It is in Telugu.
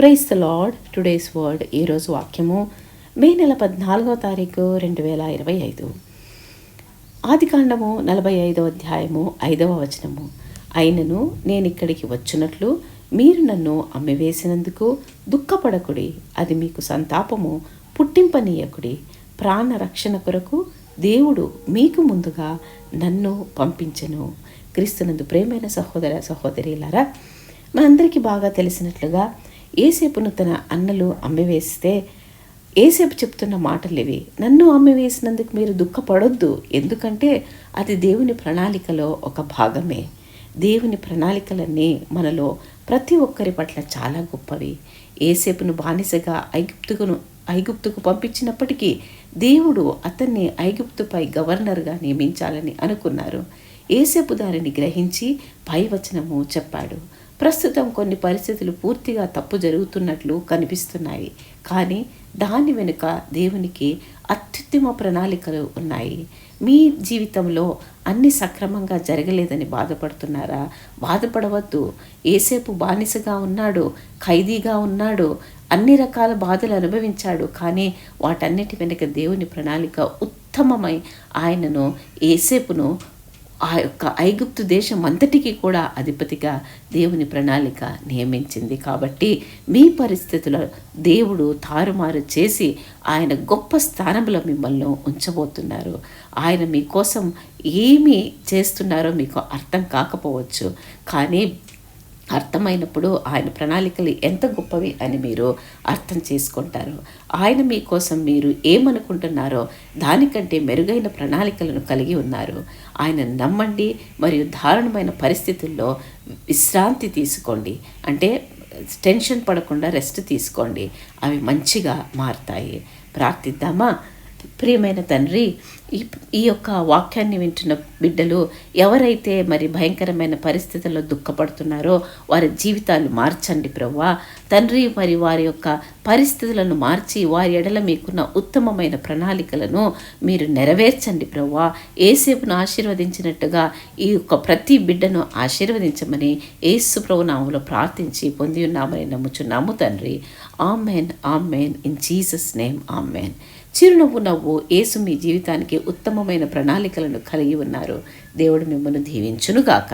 Praise the Lord. Today's word ఈరోజు వాక్యము మే నెల పద్నాలుగవ తారీఖు రెండు వేల ఇరవై ఐదు. ఆదికాండము నలభై ఐదవ అధ్యాయము ఐదవ వచనము. అయినను నేను ఇక్కడికి వచ్చినట్లు మీరు నన్ను అమ్మివేసినందుకు దుఃఖపడకుడి. అది మీకు సంతాపము పుట్టింపనీయకుడి. ప్రాణ రక్షణ కొరకు దేవుడు మీకు ముందుగా నన్ను పంపించను. క్రీస్తునందు ప్రేమైన సహోదర సహోదరిలారా మనందరికీ బాగా తెలిసినట్లుగా ఏసేపును తన అన్నలు అమ్మివేస్తే ఏసేపు చెప్తున్న మాటలు ఇవి నన్ను అమ్మివేసినందుకు మీరు దుఃఖపడొద్దు ఎందుకంటే అది దేవుని ప్రణాళికలో ఒక భాగమే. దేవుని ప్రణాళికలన్నీ మనలో ప్రతి ఒక్కరి పట్ల చాలా గొప్పవి. ఏసేపును బానిసగా ఐగుప్తుకును ఐగుప్తుకు పంపించినప్పటికీ దేవుడు అతన్ని ఐగుప్తుపై గవర్నర్గా నియమించాలని అనుకున్నారు. ఏసేపు దారిని గ్రహించి పై వచనము చెప్పాడు. ప్రస్తుతం కొన్ని పరిస్థితులు పూర్తిగా తప్పు జరుగుతున్నట్లు కనిపిస్తున్నాయి. కానీ దాని వెనుక దేవునికి అత్యుత్తమ ప్రణాళికలు ఉన్నాయి. మీ జీవితంలో అన్ని సక్రమంగా జరగలేదని బాధపడుతున్నారా? బాధపడవద్దు. ఏసేపు బానిసగా ఉన్నాడు ఖైదీగా ఉన్నాడు అన్ని రకాల బాధలు అనుభవించాడు. కానీ వాటన్నిటి వెనుక దేవుని ప్రణాళిక ఉత్తమమై ఆయనను ఏసేపును ఆ యొక్క ఐగుప్తు దేశం అంతటికీ కూడా అధిపతిగా దేవుని ప్రణాళిక నియమించింది. కాబట్టి మీ పరిస్థితుల్లో దేవుడు తారుమారు చేసి ఆయన గొప్ప స్థానంలో మిమ్మల్ని ఉంచబోతున్నారు. ఆయన మీకోసం ఏమి చేస్తున్నారో మీకు అర్థం కాకపోవచ్చు. కానీ అర్థమైనప్పుడు ఆయన ప్రణాళికలు ఎంత గొప్పవి అని మీరు అర్థం చేసుకుంటారు. ఆయన మీకోసం మీరు ఏమనుకుంటున్నారో దానికంటే మెరుగైన ప్రణాళికలను కలిగి ఉన్నారు. ఆయన నమ్మండి మరియు దారుణమైన పరిస్థితుల్లో విశ్రాంతి తీసుకోండి. అంటే టెన్షన్ పడకుండా రెస్ట్ తీసుకోండి. అవి మంచిగా మారుతాయి. ప్రార్థిద్దామా? ప్రియమైన తండ్రి ఈ ఈ యొక్క వాక్యాన్ని వింటున్న బిడ్డలు ఎవరైతే మరి భయంకరమైన పరిస్థితుల్లో దుఃఖపడుతున్నారో వారి జీవితాలు మార్చండి ప్రవ్వా. తండ్రి మరి వారి యొక్క పరిస్థితులను మార్చి వారి ఎడల మీకున్న ఉత్తమమైన ప్రణాళికలను మీరు నెరవేర్చండి ప్రవ్వా. ఏసేపును ఆశీర్వదించినట్టుగా ఈ యొక్క ప్రతి బిడ్డను ఆశీర్వదించమని ఏసు ప్రభు నామంలో ప్రార్థించి పొంది ఉన్నామని నమ్ముచున్నాము తండ్రి. Amen amen. In Jesus name amen. చిరునవ్వు నవ్వు ఏసు మీ జీవితానికి ఉత్తమమైన ప్రణాళికలను కలిగి ఉన్నారు. దేవుడు మిమ్మల్ని దీవించునుగాక.